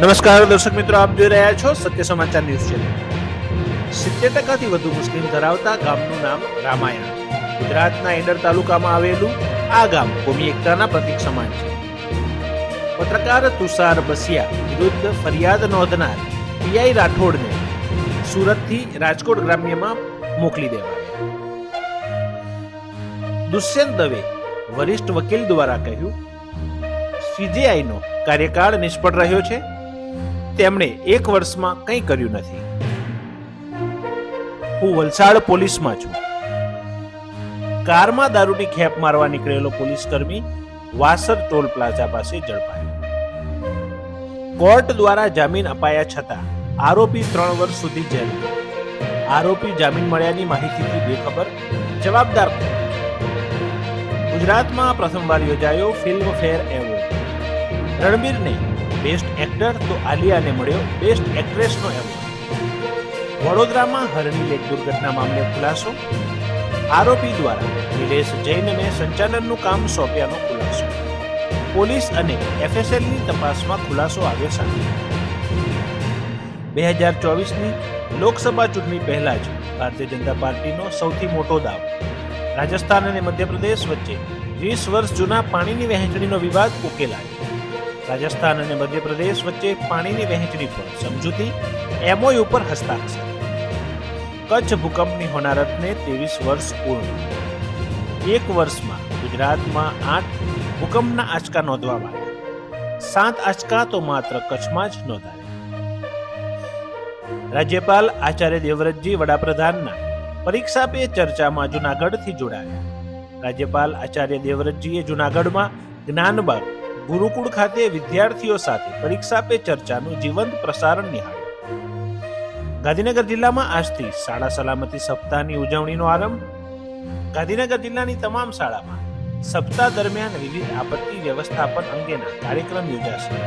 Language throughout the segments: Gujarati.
નમસ્કાર, દર્શક મિત્રો, આપ જોઈ રહ્યા છો સત્ય સમાચાર ન્યૂઝ ચેનલ. સિત્તેર ટકાથી વધુ મુસ્લિમ ધરાવતા ગામનું નામ રામાયણ. ગુજરાતના એડર તાલુકામાં આવેલું આ ગામ કોમી એકતાના પ્રતીક સમાન છે. પત્રકાર તુષાર બસિયા વિરુદ્ધ ફરિયાદ નોંધનાર પીઆઈ રાઠોડને સુરતથી રાજકોટ ગ્રામ્યમાં મોકલી દેવાયા. દુષ્યંત દવે વરિષ્ઠ વકીલ દ્વારા કહ્યું, સીજેઆઈનો કાર્યકાળ નિષ્ફળ રહ્યો છે. તેમણે એક વર્ષમાં કંઈ કર્યું નથી. હું વલસાડ પોલીસમાં છું. કારમાં દારૂની ખેપ મારવા નીકળેલો પોલીસ કર્મી વાસર ટોલ પ્લાઝા પાસે ઝડપાયો. કોર્ટ દ્વારા જામીન અપાયા છતાં આરોપી ત્રણ વર્ષ સુધી જેલ. આરોપી જામીન મળ્યાની માહિતીથી બેખબર જવાબદાર ગુજરાતમાં પ્રથમવાર યોજાયો ફિલ્મ ફેર એવોર્ડ. રણબીરને બેસ્ટ એક્ટર તો આલિયાને મળ્યો બેસ્ટ એક્ટ્રેસનો એવોર્ડ વડોદરામાં હરણી લેક દુર્ઘટના મામલે ખુલાસો. આરોપી દ્વારા નિલેશ જૈનને સંચાલનનું કામ સોંપ્યાનો ખુલાસો. પોલીસ અને એફએસએલની તપાસમાં ખુલાસો આવ્યો સામે. બે હજાર ચોવીસની લોકસભા ચૂંટણી પહેલા જ ભારતીય જનતા પાર્ટીનો સૌથી મોટો દાવ. રાજસ્થાન અને મધ્યપ્રદેશ વચ્ચે વીસ વર્ષ જૂના પાણીની વહેંચણીનો વિવાદ ઉકેલાયો. રાજસ્થાન અને મધ્યપ્રદેશ વચ્ચે પાણીની વહેંચણી પર સમજૂતી એમઓયુ પર હસ્તાક્ષર. કચ્છ ભૂકંપની હોનારતને ત્રેવીસ વર્ષ પૂર્ણ. એક વર્ષમાં ગુજરાતમાં આઠ ભૂકંપના આંચકા નોંધવામાં આવ્યા. સાત આંચકા તો માત્ર કચ્છમાં જ નોંધાયા. રાજ્યપાલ આચાર્ય દેવવ્રતજી વડાપ્રધાનના પરીક્ષા પે ચર્ચામાં જુનાગઢથી જોડાયા. રાજ્યપાલ આચાર્ય દેવવ્રતજીએ જુનાગઢમાં જ્ઞાનબાગ ગુરુકુળ ખાતે વિદ્યાર્થીઓ સાથે પરીક્ષા પે ચર્ચાનું જીવંત પ્રસારણ નિહાળ્યું. ગાંધીનગર જિલ્લામાં આજથી શાળા સલામતી સપ્તાહની ઉજવણીનો આરંભ. ગાંધીનગર જિલ્લાની તમામ શાળામાં સપ્તાહ દરમિયાન વિવિધ આપત્તિ વ્યવસ્થાપન અંગેના કાર્યક્રમ યોજાશે.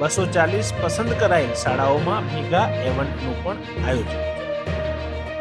બસો ચાલીસ પસંદ કરાયેલ શાળાઓમાં મેગા એવન્ટનું પણ આયોજન.